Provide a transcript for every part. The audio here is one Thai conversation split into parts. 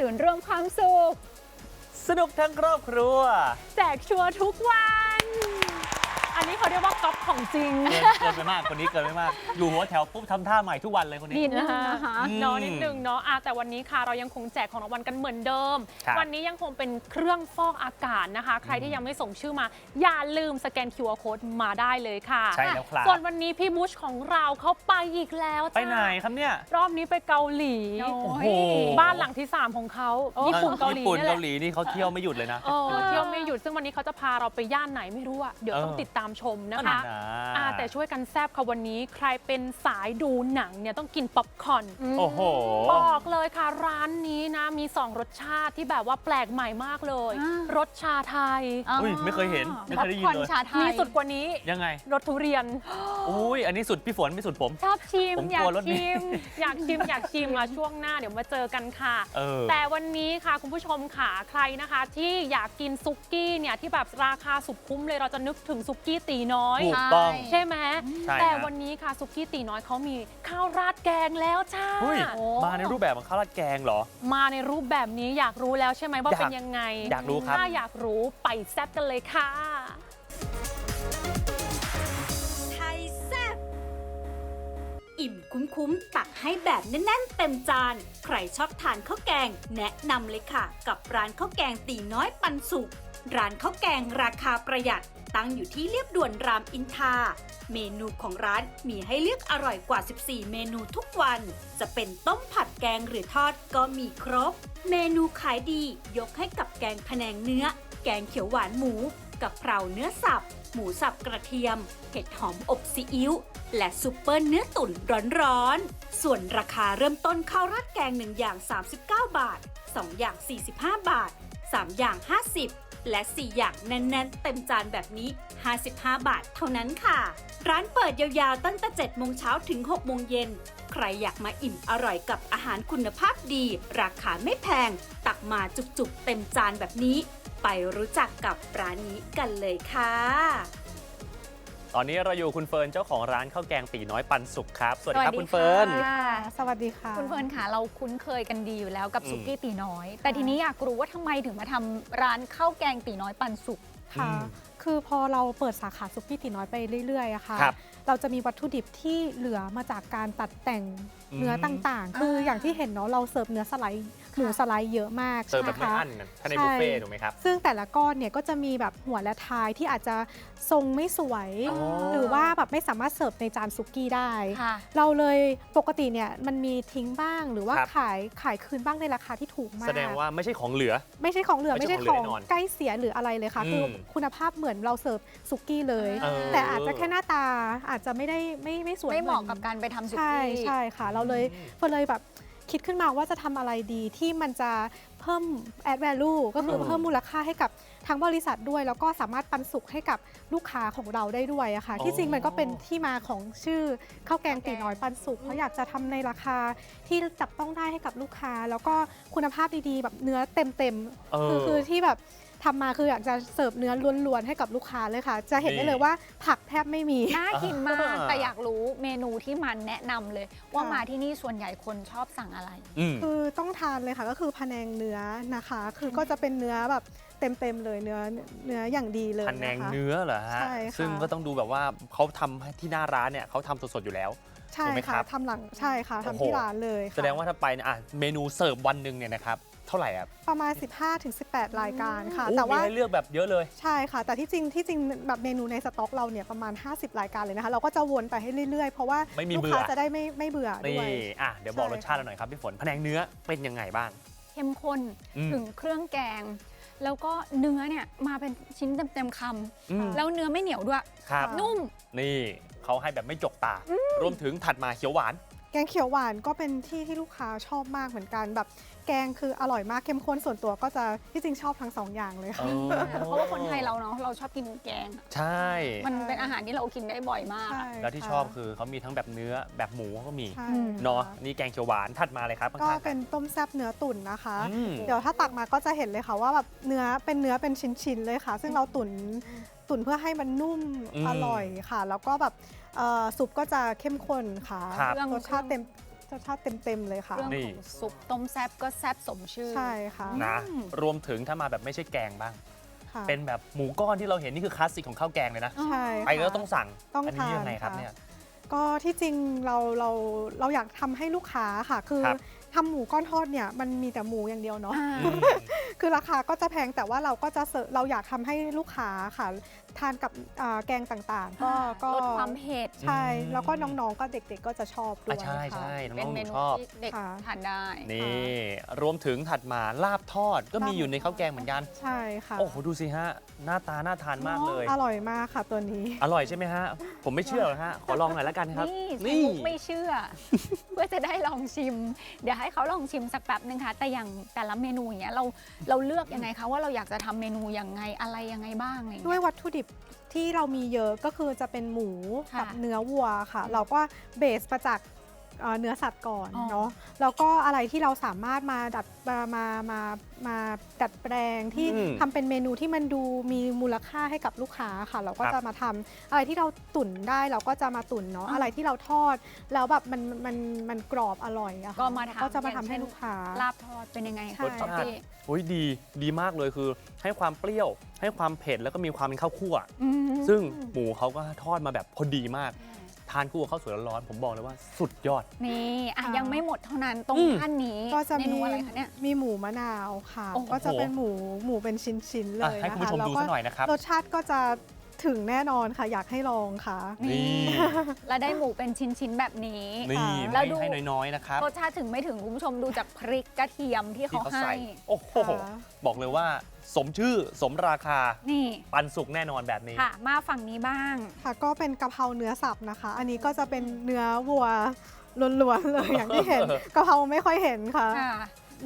ศูนย์รวมความสุข สนุกทั้งครอบครัว แจกชัวร์ทุกวัน อันนี้เขาเรียกว่าก๊อปของจริง เกินเกินไปมากคนนี้เกินไปมาก อยู่หัวแถวปุ๊บทำท่าใหม่ทุกวันเลยคนนี้ นิดนึงนะคะ อืมเนาะนิดนึงเนาะอะแต่วันนี้ค่ะเรายังคงแจกของรางวัลกันเหมือนเดิม ครับ วันนี้ยังคงเป็นเครื่องฟอกอากาศนะคะ ใครที่ยังไม่ส่งชื่อมา อย่าลืมสแกน QR code มาได้เลยค่ะ ใช่แล้วครับ ส่วนวันนี้พี่บุชของเราเขาไปอีกแล้วจ้ะไปไหนครับเนี่ย รอบนี้ไปเกาหลี โอ้โอ้ยโหบ้านหลังที่ 3 ของเขาญี่ปุ่นเกาหลีญี่ปุ่นนี่แหเกาละหลีนี่เขาเที่ยวไม่หยุดเลยนะ เออเที่ยวไม่หยุดซึ่งวันนี้เขาจะพาเราไปย่านไหนไม่รู้อะเดี๋ยวต้องเออติดตามชมนะนั่คะนน่ะอ่าแต่ช่วยกันแซบค่ะวันนี้ใครเป็นสายดูหนังเนี่ยต้องกินป๊อปคอร์น โอ้โห บอกเลยค่ะร้านนี้นะมี 2 รสชาติที่แบบว่าแปลกใหม่มากเลย อ่ารสชาไทย อุ้ยไม่เคยเห็นไม่เคยได้ยินป๊อปคอร์เลยชาไทยมีสุดกว่านี้ ยังไง รสทุเรียน อุ้ยอันนี้สุดพี่ฝนไม่สุดผม ชอบชิม ผมอยากกลัวรสนี้ ชิม อยากชิม อยากชิมมาช่วงหน้าเดี๋ยวมาเจอกันค่ะ เออ แต่วันนี้ค่ะคุณผู้ชมค่ะใครนะคะที่อยากกินซุกี้เนี่ยที่แบบราคาสุดคุ้มเลยเราจะนึกถึงซุกี้ตีน้อย ถูกต้อง ใช่ไหมใช่แต่ฮะ วันนี้ค่ะซุกี้ตีน้อยเขามีข้าวราดแกงแล้วจ้าเฮ้ยโอ้มาในรูปแบบของข้าวราดแกงเหรอ มาในรูปแบบนี้อยากรู้แล้วใช่ไหมว่าอยากเป็นยังไงอยากรู้ครับ ถ้าอยากรู้ไปแซ่บกันเลยค่ะ อิ่มคุ้มๆ ตักให้แบบแน่นๆ เต็มจาน ใครชอบทานข้าวแกง แนะนำเลยค่ะ กับร้านข้าวแกงตีน้อยปันสุก ร้านข้าวแกงราคาประหยัด ตั้งอยู่ที่เรียบด่วนรามอินทราเมนูของร้านมีให้เลือกอร่อยกว่า 14 เมนูทุกวัน จะเป็นต้มผัดแกงหรือทอดก็มีครบ เมนูขายดี ยกให้กับแกงพะแนงเนื้อ แกงเขียวหวานหมู กับเพราเนื้อสับ หมูสับกระเทียม เห็ดหอมอบซีอิ๊ว และซุปเปอร์เนื้อตุ๋นร้อนๆ ส่วนราคาเริ่มต้นข้าวราดแกง 1 อย่าง 39 บาท 2 อย่าง 45 บาท 3 อย่าง 50 และ 4 อย่างแน่นๆ เต็มจานแบบนี้ 55 บาทเท่านั้นค่ะ ร้านเปิดยาวๆ ตั้งแต่7โมงเช้าถึง6โมงเย็นใครอยากมาอิ่มอร่อยกับอาหารคุณภาพดี ราคาไม่แพง ตักมาจุกๆเต็มจานแบบนี้ ไปรู้จักกับร้านนี้กันเลยค่ะ ตอนนี้เราอยู่คุณเฟิร์นเจ้าของร้านข้าวแกงตีน้อยปันสุกครับ สวัสดีครับคุณเฟิร์น ค่ะสวัสดีค่ะ คุณเฟิร์นค่ะเราคุ้นเคยกันดีอยู่แล้วกับอืม สุกี้ตีน้อย แต่ทีนี้อยากรู้ว่าทำไมถึงมาทำร้านข้าวแกงตีน้อยปันสุก ค่ะ อืมคือพอเราเปิดสาขาซุกี้ตีน้อยไปเรื่อยๆอะค่ะ ครับ เราจะมีวัตถุดิบที่เหลือมาจากการตัดแต่งอืมเนื้อต่างๆ คืออย่างที่เห็นเนาะเราเสิร์ฟเนื้อสไลด์หมูสไลด์เยอะมากเสิร์ฟแบบใช่ไม่ไหมอั้คะนกันถ้าในบุฟเฟ่ต์ถูกไหมครับ ซึ่งแต่ละก้อนเนี่ยก็จะมีแบบหัวและท้ายที่อาจจะทรงไม่สวยอ๋อหรือว่าแบบไม่สามารถเสิร์ฟในจานซุกี้ได้ค่ะเราเลยปกติเนี่ยมันมีทิ้งบ้างหรือว่าครับขายขายคืนบ้างในราคาที่ถูกมาก แสดงว่าไม่ใช่ของเหลือ ไม่ใช่ของเหลือไม่ไม่ใช่ใช่ขขอองงเหลือแน่นอนใกล้เสียหรืออะไรเลยค่ะอืมคือคุณภาพเหมือนเราเสิร์ฟสุกี้เลยเออแต่อาจจะแค่หน้าตาอาจจะไม่ได้ไม่ไม่สวยไม่เหมาะอนกับการไปทำสุใช่กี้ใช่ค่ะ เราเลยอืมเฟิร์นเลยแบบคิดขึ้นมาว่าจะทำอะไรดีที่มันจะเพิ่ม add value ก็คืออืมเพิ่มมูลค่าให้กับทั้งบริษัทด้วย แล้วก็สามารถปันสุขให้กับลูกค้าของเราได้ด้วยอะค่ะ ที่จริงมันก็เป็นที่มาของชื่อข้าวแกงตีน้อยปันสุขเพราะอยากจะทำในราคาที่จับต้องได้ให้กับลูกค้า แล้วก็คุณภาพดีๆ แบบเนื้อเต็มๆเออคือคือที่แบบ ทำมาคืออยากจะเสิร์ฟเนื้อล้วนๆให้กับลูกค้าเลยค่ะ จะเห็นได้นี่เลยว่าผักแทบไม่มี น่ากินมากอ่าแต่อยากรู้เมนูที่มันแนะนำเลย ว่าค่ะมาที่นี่ส่วนใหญ่คนชอบสั่งอะไร อืม คือต้องทานเลยค่ะก็คือพะแนงเนื้อนะคะ คือก็จะเป็นเนื้อแบบเต็มๆเลยเนื้อเนื้ออย่างดีเลยพันแนงนะคะ เนื้อเหรอฮะ ใช่ค่ะ ซึ่งก็ต้องดูแบบว่าเขาทำให้ที่หน้าร้านเนี่ยเขาทำสดๆอยู่แล้ว ใช่ถูกไหมคค่ะรับ ทำหลังใช่ค่ะโอ้ทำโหที่ร้านเลยค่ะแสดงว่าถ้าไปเนี่ยอะเมนูเสิร์ฟวันหนึ่งเนี่ยนะครับเท่าไหร่อะประมาณ 15-18 รายการค่ะโอ้แต่มีว่า ให้เลือกแบบเยอะเลย ใช่ค่ะ แต่ที่จริงที่จริงแบบเมนูในสต็อกเราเนี่ยประมาณ 50 รายการเลยนะคะ เราก็จะวนไปให้เรื่อยๆ เพราะว่าไม่มีลูกเบื่อค้าจะได้ไม่ไม่เบื่อนี่ด้วย อะเดี๋ยวบอกใช่รสชาติเราหน่อยครับพี่ฝนพะแนงเนื้อเป็นยังไงบ้าง เข้มข้นอืมถึงเครื่องแกง แล้วก็เนื้อเนี่ยมาเป็นชิ้นเต็มๆคอืมำแล้วเนื้อไม่เหนียวด้วย ครับ นุ่ม นี่ เขาให้แบบไม่จกตา รวมถึงถัดมาเขียวหวาน แกงเขียวหวานก็เป็นที่ที่ลูกค้าชอบมากเหมือนกันแบบ แกงคืออร่อยมากเข้มข้นส่วนตัวก็จะที่จริงชอบทั้งสองอย่างเลยค่ะ เพราะว่าคนไทยเราเนาะเราชอบกินแกงอะใช่ มันเป็นอาหารที่เรากินได้บ่อยมากใช่แล้วที่ค่ะชอบคือเขามีทั้งแบบเนื้อแบบหมูก็มีใช่อืมเนาะค่นี่แกงเขียวหวานถัดมาเลยครับก็ข้างๆเป็นต้มแซ่บเนื้อตุ๋นนะคะอืมเดี๋ยวถ้าตักมาก็จะเห็นเลยค่ะว่าแบบเนื้อเป็นเนื้อเป็นชิ้นๆเลยค่ะ ซึ่งเราตุ๋นตุ๋นเพื่อให้มันนุ่มอืมอร่อยค่ะ แล้วก็แบบเอ่อซุปก็จะเข้มข้นค่ะครับรสชาติเต็ม รสชาติเต็มๆเลยค่ะ เรื่องนี่ของซุปต้มแซบก็แซบสมชื่อ ใช่ค่ะนะ รวมถึงถ้ามาแบบไม่ใช่แกงบ้าง ค่ะเป็นแบบหมูก้อนที่เราเห็นนี่คือคลาสสิกของข้าวแกงเลยนะใช่ไปก็ค่ะต้องสั่งต้องอันนี้ทานยังไงครับค่ะ เนี่ย ก็ที่จริงเราเราเราอยากทำให้ลูกค้าค่ะ คือครับ ทำหมูก้อนทอดเนี่ยมันมีแต่หมูอย่างเดียวเนาะอ่าอืม คือราคาก็จะแพงแต่ว่าเราก็จะเสิร์ฟเราอยากทำให้ลูกค้าค่ะทานกับอ่าแกงต่างๆ ก็ก็ลดความเผ็ดใช่อืมแล้วก็น้องๆก็เด็กๆก็จะชอบด้วอะยใช่ค่ะ ใช่เป็น้นองๆหเมนูนูชอบ ที่เด็กค่ะ ทานได้ นี่รวมถึงถัดมาลาบทอดก็มีลาบอยู่ในข้าวแกงเหมือนกัน ใช่ค่ะ โอ้โหดูสิฮะ หน้าตาน่าทานมากเลย อร่อยมากค่ะตัวนี้ อร่อยใช่ไหมฮะ ผมไม่เชื่อหรอกฮะ ขอลองหน่อยแล้วกันครับ นี่ใช้มุกไม่เชื่อ เพื่อจะได้ลองชิม เดี๋ยวให้เขาลองชิมสักแป๊บนึงค่ะแต่อย่างแต่ละเมนูอย่างเงี้ยเราเราเลือกยังไงคะว่าเราอยากจะทำเมนูยังไงอะไรยังไงบ้างอะไรอย่างด้วยเงี้ยวัตถุดิบที่เรามีเยอะก็คือจะเป็นหมูค่ะกับเนื้อวัวค่ะ เราก็เบสมาจาก เอ่อเนื้อสัตว์ก่อนอ๋อ เนาะแล้วก็อะไรที่เราสามารถมาดัดมามามามาดัดแปลงที่อืม ทำเป็นเมนูที่มันดูมีมูลค่าให้กับลูกค้าค่ะ เราก็ครับจะมาทำอะไรที่เราตุ๋นได้เราก็จะมาตุ๋นเนาะอะไรที่เราทอด แล้วแบบมันมันมันกรอบอร่อยอะค่ะก็มาทำก็จะมาอย่างทำเช่ให้นลูกค้า ลาบทอดเป็นยังไงใช่คะรสชาติ พี่โอ้ยดีดีมากเลยคือ ให้ความเปรี้ยว ให้ความเผ็ดแล้วก็มีความเป็นข้าวคั่ว อืมซึ่งหมูเขาก็ทอดมาแบบพอดีมาก ทานคู่กับข้าวสวยร้อนๆผมบอกเลยว่าสุดยอด นี่อะค่ะ ยังไม่หมดเท่านั้นตรงอืม ท่านนี้ก็จะเมมีนูอะไรคะเนี่ย มีหมูมะนาวค่ะ โอ้โห ก็จะเป็นหมูหมูเป็นชิ้นๆเลอะยให้นะคุณผู้คะชมแล้วดูก็สักหน่อยนะครับ รสชาติก็จะถึงแน่นอนค่ะ อยากให้ลองค่ะ นี่ แล้วได้หมูเป็นชิ้นๆแบบนี้ นี่แล้วไม่ดู ให้น้อยๆนะครับ รสชาติถึงไม่ถึงคุณผู้ชมดูจากพริกกระเทียมที่ที่เขาเขาให้ ใส่ โอ้โห ค่ะ บอกเลยว่า สมชื่อสมราคา นี่ปันสุกแน่นอนแบบนี้ ค่ะ มาฝั่งนี้บ้าง ค่ะก็เป็นกะเพราเนื้อสับนะคะ อันนี้ก็จะเป็นเนื้อวัวล้วนๆเลยอย่างที่เห็นกะเพราไม่ค่อยเห็นค่ะ ค่ะ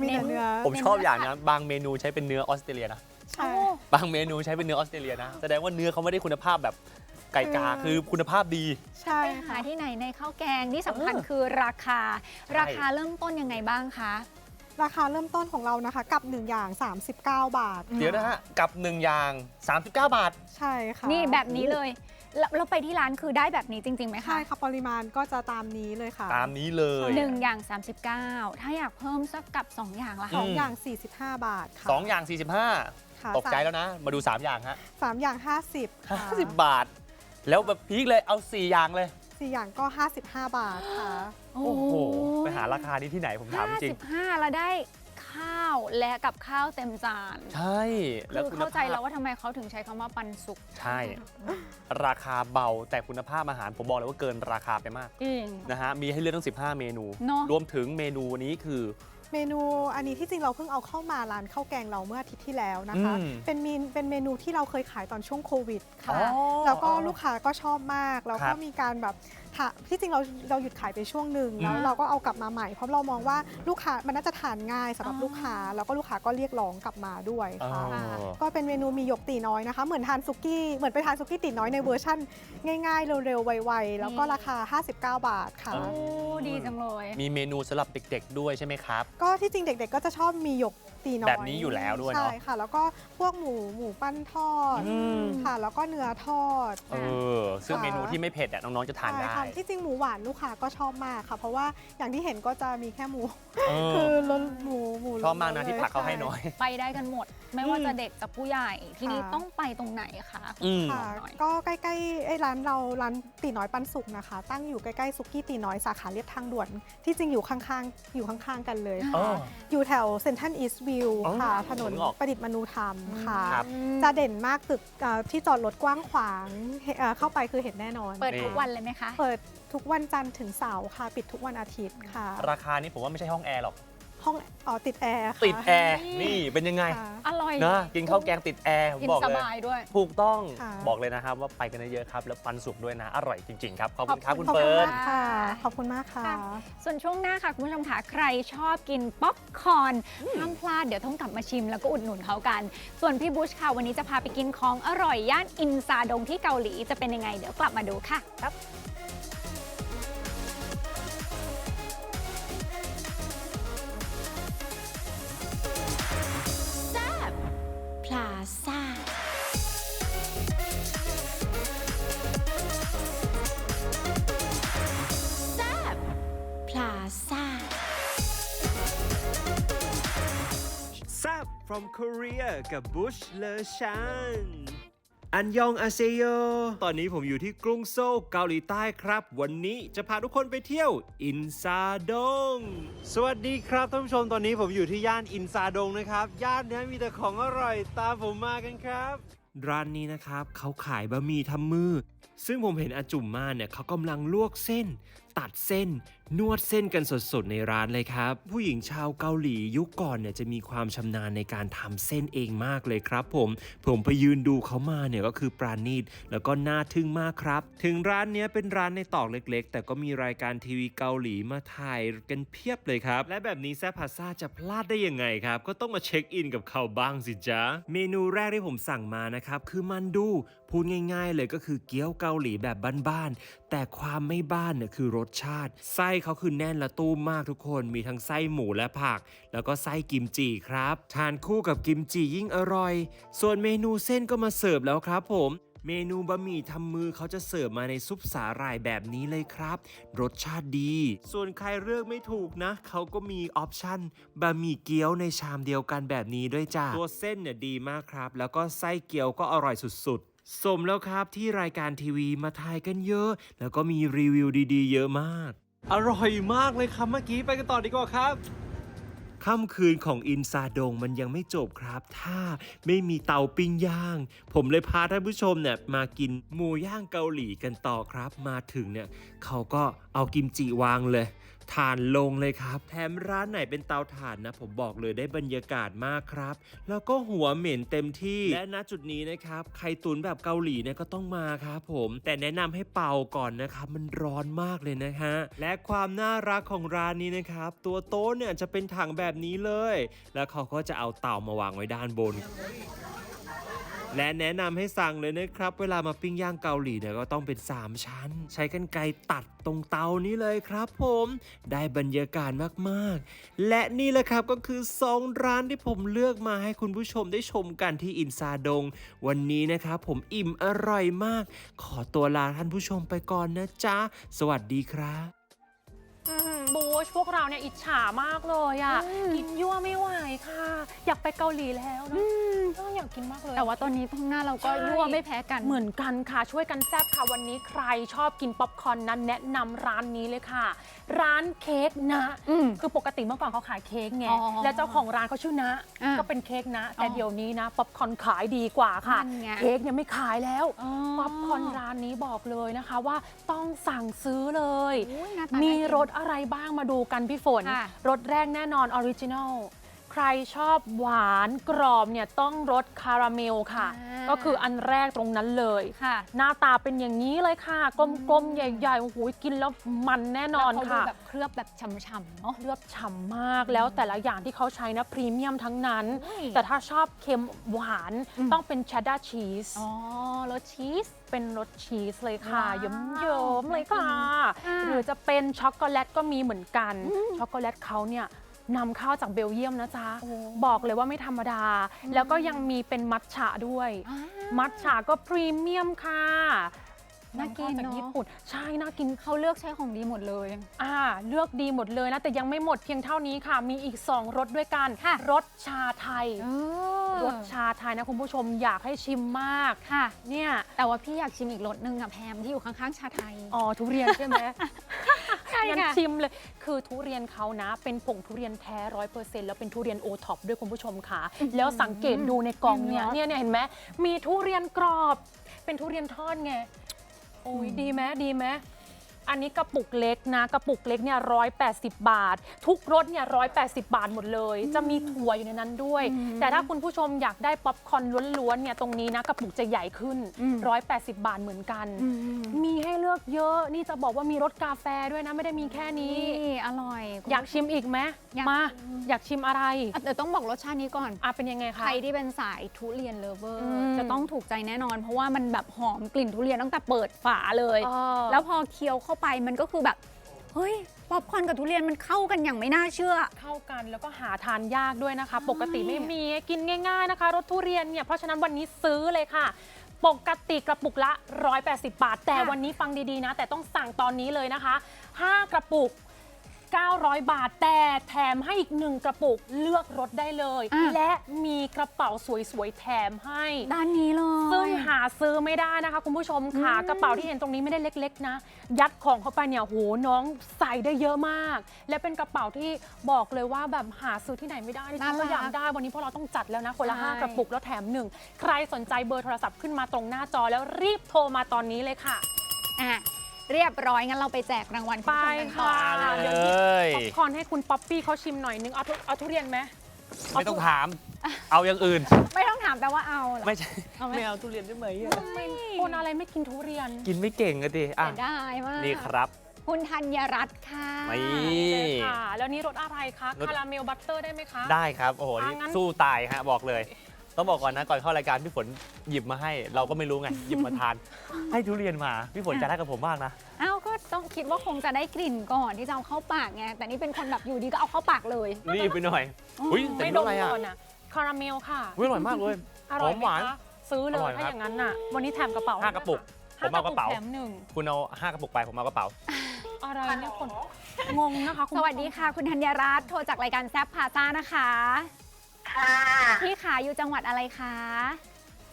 มีแต่เนื้อผมชอบอย่างนะบางเมนูใช้เป็นเนื้อออสเตรเลียนะ ใช่โอ้บางเมนูใช้เป็นเนื้อออสเตรเลียนะ แสดงว่าเนื้อเขาไม่ได้คุณภาพแบบไก่กา คือคือคุณภาพดี ใช่ไปหาค่ะที่ไหนในข้าวแกงที่สำคัญเออคือราคาใช่ราคาเริ่มต้นยังไงบ้างคะ ราคาเริ่มต้นของเรานะคะ กับ 1 อย่าง 39 บาท เดี๋ยวนะฮะ กับหนึ่งอย่าง 39 บาท ใช่ค่ะนี่แบบนี้เลยแล้วเราไปที่ร้านคือได้แบบนี้จริงๆไหมใช่คะค่ะปริมาณก็จะตามนี้เลยค่ะตามนี้เลย หนึ่งอย่าง 39 ถ้าอยากเพิ่มสักกับ 2 อย่างละสคะองอย่าง 45 บาทค่ะสองอย่าง ค่ะ45 ตกใจแล้วนะ มาดู 3 อย่างฮะสามอย่าง 50ค่ะ50 บาท แล้วแบบพีคเลยเอา 4 อย่างเลย สี่อย่างก็ 55 บาทค่ะ โอ้โห ไปหาราคานี้ที่ไหนผมถามจริง 55 แล้วได้ข้าวและกับข้าวเต็มจาน ใช่ แล้วคือคุณเข้าใจภาพแล้วว่าทำไมเขาถึงใช้คำว่าปันสุก ใช่ ราคาเบาแต่คุณภาพอาหารผมบอกเลยว่าเกินราคาไปมากจริงนะฮะ มีให้เลือกทั้ง 15 เมนูเนอะรวมถึงเมนูวันนี้คือ เมนูอันนี้ที่จริงเราเพิ่งเอาเข้ามาร้านข้าวแกงเราเมื่ออาทิตย์ที่แล้วนะคะ อืมเป็นเมนเป็นเมนูที่เราเคยขายตอนช่วงโควิดอ๋ค่ะอแล้วก็ลูกค้าก็ชอบมาก แล้วครัก็บมีการแบบ ถาที่จริงเราเราหยุดขายไปช่วงหนึ่งอืมแล้วเราก็เอากลับมาใหม่เพราะเรามองว่าลูกค้ามันน่าจะทานง่ายสำหรับอ๋อลูกค้า แล้วก็ลูกค้าก็เรียกร้องกลับมาด้วยอ๋อค่ะก็เป็นเมนูมีหยกตีน้อยนะคะ เหมือนทานซุกี้เหมือนไปทานซุกี้ตีน้อยในเวอร์ชั่น ง่ายๆ เร็วๆ ไวๆ แล้วก็ราคา 59 บาทค่ะอ๋อโอ้ดีจังเลย มีเมนูสำหรับเด็กๆด้วยใช่ไหมครับ ก็ที่จริงเด็กๆ ก็จะชอบมีหยก ตีน้อยแบบนี้อยู่แล้วด้วยเนอะใช่ค่ะ แล้วก็พวกหมูหมูปั้นทอดอืม ค่ะ แล้วก็เนื้อทอด เออซึ่งค่ะเมนูที่ไม่เผ็ดอะน้องๆจะทานใช่ได้ค่ะที่จริงหมูหวานลูกค้าก็ชอบมากค่ะ เพราะว่าอย่างที่เห็นก็จะมีแค่หมู เอคืออล้นหมูหมูชอบมากนะที่ผักเขาให้ช่น้อย ไปได้กันหมด ไม่ว่าจะเด็กจากผู้ใหญ่ทีนี้ค่ะต้องไปตรงไหนคะอืมบค่ะอกหน่อยก็ใกล้ๆไอ้ร้านเราร้านตีน้อยปันสุกนะคะ ตั้งอยู่ใกล้ๆซุกี้ตีน้อยสาขาเลียบทางด่วน ที่จริงอยู่ข้างๆ อยู่ข้างๆกันเลยอ๋อค่ะอยู่แถวเซนทันอีสต์วิวอ๋อค่ะ ถนนผมนึกออกประดิษฐ์มนูธรรมค่ะ ครับ จะเด่นมากตึกเอ่อที่จอดรถกว้างขวางเอ่อเข้าไปคือเห็นแน่นอน เปิดทุกวันเลยไหมคะ เปิดทุกวันจันทร์ถึงเสาร์ค่ะ ปิดทุกวันอาทิตย์ค่ะ ราคานี้ผมว่าไม่ใช่ห้องแอร์หรอก ห้องอ๋อติดแอร์ค่ะ ติดแอร์นี่เป็นยังไงค่ะ อร่อยนะกินข้าวแกงติดแอร์ผมกินบอกสเลยบายด้วย ถูกต้องค่ะ บอกเลยนะครับว่าไปกันเยอะๆครับ แล้วปันสุกด้วยนะ อร่อยจริงๆครับ ขอบคุณครับขอบคุคุณณเฟิร์น มากค่ะ ขอบคุณมากค่ะค่ะ ส่วนช่วงหน้าค่ะ คุณผู้ชมค่ะ ใครชอบกินป๊อปคอร์นห้ามพลาดเดี๋ยวต้องกลับมาชิมแล้วก็อุดหนุนเขากัน ส่วนพี่บุชค่ะ วันนี้จะพาไปกินของอร่อย ย่านอินซาดงที่เกาหลีจะเป็นยังไง เดี๋ยวกลับมาดูค่ะ from Korea กับ Bush เลอชันอันยองอาเซโย ตอนนี้ผมอยู่ที่กรุงโซลเกาหลีใต้ครับ วันนี้จะพาทุกคนไปเที่ยวอินซาดง สวัสดีครับท่านผู้ชม ตอนนี้ผมอยู่ที่ย่านอินซาดงนะครับ ย่านนี้มีแต่ของอร่อย ตามผมมากันครับ ร้านนี้นะครับเขาขายบะหมี่ทำมือ ซึ่งผมเห็นอาจุ่มมาเนี่ยเขากำลังลวกเส้น ตัดเส้น นวดเส้นกันสดๆในร้านเลยครับ ผู้หญิงชาวเกาหลียุคก่อนเนี่ยจะมีความชำนาญในการทำเส้นเองมากเลยครับ ผม ผมไปยืนดูเขามาเนี่ยก็คือปราณีตแล้วก็น่าทึ่งมากครับ ถึงร้านเนี้ยเป็นร้านในตอกเล็ก ๆ แต่ก็มีรายการทีวีเกาหลีมาถ่ายกันเพียบเลยครับ และแบบนี้แซ่พาซาจะพลาดได้ยังไงครับ ก็ต้องมาเช็คอินกับเขาบ้างสิจ๊ะเมนูแรกที่ผมสั่งมานะครับคือมันดูพูดง่าย ๆ เลยก็คือเกี๊ยวเกาหลีแบบบ้านๆแต่ความไม่บ้านเนี่ยคือรสชาติ ไส้เขาคือแน่นและตู้มมากทุกคนมีทั้งไส้หมูและผัก แล้วก็ไส้กิมจิครับทานคู่กับกิมจิยิ่งอร่อย ส่วนเมนูเส้นก็มาเสิร์ฟแล้วครับผมเมนูบะหมี่ทำมือเขาจะเสิร์ฟมาในซุปสาหร่ายแบบนี้เลยครับ รสชาติดี ส่วนใครเลือกไม่ถูกนะ เขาก็มีออปชั่นบะหมี่เกี๊ยวในชามเดียวกันแบบนี้ด้วยจ้าตัวเส้นเนี่ยดีมากครับ แล้วก็ไส้เกี๊ยวก็อร่อยสุดๆ สมแล้วครับที่รายการทีวีมาถ่ายกันเยอะ แล้วก็มีรีวิวดีๆ เยอะมาก อร่อยมากเลยครับเมื่อกี้ไปกันต่อดีกว่าครับค่ำคืนของอินซาดงมันยังไม่จบครับ ถ้าไม่มีเตาปิ้งย่าง ผมเลยพาท่านผู้ชมเนี่ยมากินหมูย่างเกาหลีกันต่อครับ มาถึงเนี่ยเขาก็เอากิมจิวางเลย ทานลงเลยครับ แถมร้านไหนเป็นเตาถ่านนะ ผมบอกเลยได้บรรยากาศมากครับ แล้วก็หัวเหม็นเต็มที่ และณจุดนี้นะครับไข่ตุ๋นแบบเกาหลีเนี่ยก็ต้องมาครับผม แต่แนะนำให้เป่าก่อนนะครับ มันร้อนมากเลยนะฮะ และความน่ารักของร้านนี้นะครับ ตัวโต๊ะเนี่ยจะเป็นถังแบบนี้เลย แล้วเขาก็จะเอาเต่ามาวางไว้ด้านบน และแนะนำให้สั่งเลยนะครับ เวลามาปิ้งย่างเกาหลีเนี่ยก็ต้องเป็น 3 ชั้น ใช้กันไกรตัดตรงเตานี้เลยครับผม ได้บรรยากาศมากๆ และนี่แหละครับก็คือ 2 ร้านที่ผมเลือกมาให้คุณผู้ชมได้ชมกันที่อินซาดง วันนี้นะครับผมอิ่มอร่อยมาก ขอตัวลาท่านผู้ชมไปก่อนนะจ๊ะ สวัสดีครับ บูชพวกเราเนี่ยอิจฉามากเลยอะอืมกินยั่วไม่ไหวค่ะ อยากไปเกาหลีแล้วเนอะเอออยากกินมากเลย แต่ว่าตอนนี้ท้องหน้าเราก็ใช่ยั่วไม่แพ้กันเหมือนกันค่ะ ช่วยกันแซบค่ะวันนี้ใครชอบกินป๊อปคอร์นนั้นแนะนำร้านนี้เลยค่ะ ร้านเค้กนะอืมคือปกติเมื่อก่อนเขาขายเค้กไงอ๋อและเจ้าของร้านเขาชื่อนะอะก็เป็นเค้กนะ แต่อ๋อเดี๋ยวนี้นะป๊อปคอร์นขายดีกว่าค่ะนั่นไงเค้กเนี่ยไม่ขายแล้วอ๋อป๊อปคอร์นร้านนี้บอกเลยนะคะว่าต้องสั่งซื้อเลยอุ๊ยหน้าตามีน่ากินรสอะไรบ้างมาดูกันพี่ฝน ค่ะรสแรกแน่นอนออริจินอล ใครชอบหวานกรอบเนี่ยต้องรสคาราเมลค่ะ อ่า ก็คืออันแรกตรงนั้นเลย ค่ะหน้าตาเป็นอย่างนี้เลยค่ะ กลมๆ ใหญ่ๆ โอ้โหกินแล้วมันแน่นอนแล้วเขาดูค่ะ แบบเคลือบแบบฉ่ำๆเนาะเลือบฉ่ำมากแล้วแต่ละอย่างที่เขาใช้นะพรีเมียมทั้งนั้น อุ้ยแต่ถ้าชอบเค็มหวานอืม ต้องเป็นช e ดดาร์ชีส อ๋อรสชีส เป็นรสชีสเลยค่ะว้าวเยิ้มๆเลยค่ะค่ะ หรือจะเป็นช็อกโกแลตก็มีเหมือนกันอืมช็อกโกแลตเขาเนี่ย นำเข้าจากเบลเยียมนะจ๊ะ โอ้บอกเลยว่าไม่ธรรมดา แล้วก็ยังมีเป็นมัทฉะด้วย อ่ามัทฉะก็พรีเมียมค่ะน่ากินำเข้จากเนอะ ญี่ปุ่นใช่น่ากิน เขาเลือกใช้ของดีหมดเลย อ่าเลือกดีหมดเลยนะ แต่ยังไม่หมดเพียงเท่านี้ค่ะ มีอีก 2รสด้วยกันค่ะ รสชาไทย เออรสชาไทยนะคุณผู้ชมอยากให้ชิมมาก ค่ะ เนี่ย แต่ว่าพี่อยากชิมอีกรสหนึ่งอะแพมที่อยู่ข้างๆชาไทย อ๋อทุเรียนใช่ไหมใช่ งั้นค่ะชิมเลย คือทุเรียนเขานะ เป็นผงทุเรียนแท้ร้อยเปอร์เซ็นต์แล้วเป็นทุเรียนโอท็อปด้วยคุณผู้ชมค่ะ แล้วสังเกตดูในกล่องเนี่ยเห็นไหมเนี่ยเนี่ยเห็นไหมมีทุเรียนกรอบ เป็นทุเรียนทอดไงโอ้ยดีไหมดีไหม อันนี้กระปุกเล็กนะ กระปุกเล็กเนี่ยร้อยแปดสิบบาท ทุกรสเนี่ยร้อยแปดสิบบาทหมดเลย จะมีถั่วอยู่ในนั้นด้วย แต่ถ้าคุณผู้ชมอยากได้ป๊อปคอร์นล้วนๆเนี่ยตรงนี้นะกระปุกจะใหญ่ขึ้นอืมร้อยแปดสิบบาทเหมือนกันอืมมีให้เลือกเยอะนี่จะบอกว่ามีรสกาแฟด้วยนะไม่ได้มีแค่นี้นี่อร่อย อยากชิมอีกไหมอยากมา อยากชิมอะไรอะเดี๋ยวต้องบอกรสชาตินี้ก่อนอะเป็นยังไงใคคะรที่เป็นสายทุเรียนเลฟเวอร์อืมจะต้องถูกใจแน่นอน เพราะว่ามันแบบหอมกลิ่นทุเรียนตั้งแต่เปิดฝาเลยเออแล้วพอเคี้ยวเข้าไปมันก็คือแบบ เฮ้ย ป๊อปคอร์นกับทุเรียนมันเข้ากันอย่างไม่น่าเชื่อ เข้ากันแล้วก็หาทานยากด้วยนะคะ ปกติไม่มีกินง่าย ๆนะคะรสทุเรียนเนี่ยเพราะฉะนั้นวันนี้ซื้อเลยค่ะ ปกติกระปุกละ 180 บาท แต่ค่ะวันนี้ฟังดีๆนะ แต่ต้องสั่งตอนนี้เลยนะคะ 5 กระปุก 900 บาท แต่แถมให้อีกหนึ่งกระปุกเลือกรสได้เลย อะ และมีกระเป๋าสวยๆ แถมให้ ด้านนี้เลยซึ่งหาซื้อไม่ได้นะคะคุณผู้ชมค่ะ กระเป๋าที่เห็นตรงนี้ไม่ได้เล็กๆ นะ ยัดของเข้าไปเนี่ยโหน้องใส่ได้เยอะมาก และเป็นกระเป๋าที่บอกเลยว่าแบบหาซื้อที่ไหนไม่ได้ดิฉันก็น่ารักอยากได้วันนี้พวกเราต้องจัดแล้วนะคนละใช่ ห้ากระปุกแล้วแถมหนึ่งใครสนใจเบอร์โทรศัพท์ขึ้นมาตรงหน้าจอแล้วรีบโทรมาตอนนี้เลยค่ะ อะ เรียบร้อยงั้นเราไปแจกรางวัลคุณไปผู้ชมกันต่อค่ะมาเดี๋ยวเลหยิบย ป๊อปคอร์นให้คุณป๊อปปี้เขาชิมหน่อยนึง เอาทุเอาทุเรียนไหมไม่ต้องถาม เอาอย่างอื่น ไม่ต้องถามแปลว่าเอาเหรอไม่ใช่เอาไหมไม่เอาทุเรียนได้ไหมอะไม่คนอะไรไม่กินทุเรียน กินไม่เก่งอะดิอะเสียดายมากนี่ครับ คุณธัญรัตน์ค่ะนี่เลยค่ะ แล้วนี่รสอะไรคะ รส คาราเมลบัตเตอร์ได้ไหมคะ ได้ครับ โอ้โหนี่อะงั้น สู้ตายฮะบอกเลย ต้องบอกก่อนนะก่อนเข้ารายการพี่ฝนหยิบมาให้ เราก็ไม่รู้ไงหยิบมาทาน ให้ทุเรียนมาพี่ฝนจะได้กับผมมากนะเอ้าก็ต้องคิดว่าคงจะได้กลิ่นก่อนที่จะเอาเข้าปากไงแต่นี่เป็นคนแบบอยู่ดีก็เอาเข้าปากเลย รีบไปหน่อยอุ้ยแต่ไม่นี่ดรสมอะไรอะก่อนอะคาราเมลค่ะอุ๊ยอร่อยมากเลย อร่อยหอมไหหมวานคะซื้อเลอยร่อยถ้าครับอย่างนั้นน่ะ วันนี้แถมกระเป๋าห้ากระปุกห้าผมเอากระเป๋า แถมหนึ่งคุณเอาห้ากระปุกไปผมเอากระเป๋า อะไรเนี่ยคนงงนะคะคุณสวัสดีค่ะ คุณธัญรัตน์โทรจากรายการแซฟพาซ่านะคะ ค่ะ พี่ขาอยู่จังหวัดอะไรคะ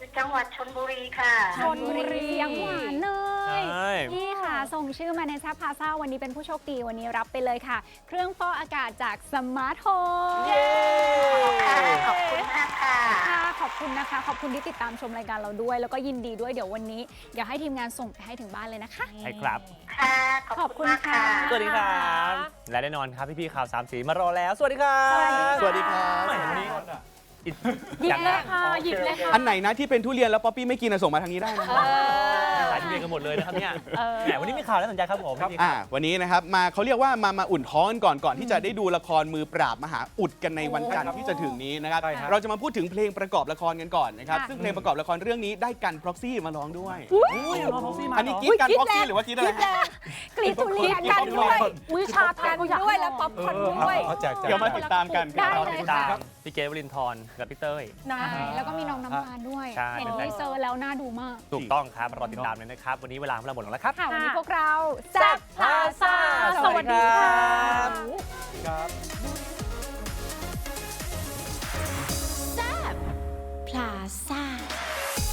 อยู่จังหวัดชนบุรีค่ะชนบุรี เสียังหวานเลใชย่พี่ค่ะ ส่งชื่อมาในแซฟพาซ่าวันนี้เป็นผู้โชคดีวันนี้รับไปเลยค่ะ เครื่องฟอกอากาศจากสมาร์ทโฮมค่ะขอบคุณมากค่ะ ค่ะ ขอบคุณนะคะ ขอบคุณที่ติดตามชมรายการเราด้วย แล้วก็ยินดีด้วยเดี๋ยววันนี้เดี๋ยวให้ทีมงานส่งไปให้ถึงบ้านเลยนะคะ ใช่ครับ ค่ะ ขขออบบคุคุณณมากค่ะ ค่ะ สวัสดีครับ และแน่นอนครับพี่ๆข่าวสามสีมารอแล้ว สวัสดีครับ สวัสดีค่ะแหมวันนี้ อิดหยิอบยากเลได้ยค่ะหยิบเลยค่ะอันไหนนะที่เป็นทุเรียนแล้วป๊อปปี้ไม่กินอะส่งมาทางนี้ได้นะขายทุเรียนกันหมดเลยนะครับเนี่ยเออ แหมวันนี้มีข่าวน่าสนใจครับผมพี่ๆอ่าวันนี้นะครับมาเขาเรียกว่ามามาอุ่นท้องกันก่อนก่อนที่จะได้ดูละครมือปราบมหาอุดกันในวันจันทร์ที่จะถึงนี้นะครับใช่ครับ เราจะมาพูดถึงเพลงประกอบละครกันก่อนนะครับ ค่ะ ซึ่งเพลงประกอบละครเรื่องนี้ได้กันพ็อกซี่มาร้องด้วย อุ้ยรอพ็อกซี่มาอันนี้กรีดกันพ็อกซี่หรือว่ากรีดอะไรฮะ กรีดทุเรียนกันด้วยวิชาไทยก็อยากด้วยแล้วป๊อปคอร์นด้วยเดี๋ยวมาติดตามกันคได้รับ เลย ติดตามพี่เกวลินทร์กับพี่เต้ยนะใช่แล้วก็มีน้องน้ำตาลด้วย ใช่ เห็นทีเซอร์แล้วน่าดูมาก ถูกต้องครับรอติดตามเลยนะครับ วันนี้เวลาของเราหมดลงแล้วครับ ค่ะ วันนี้พวกเราแซ่บพาซาสวัสดีค่ะพลาซ่า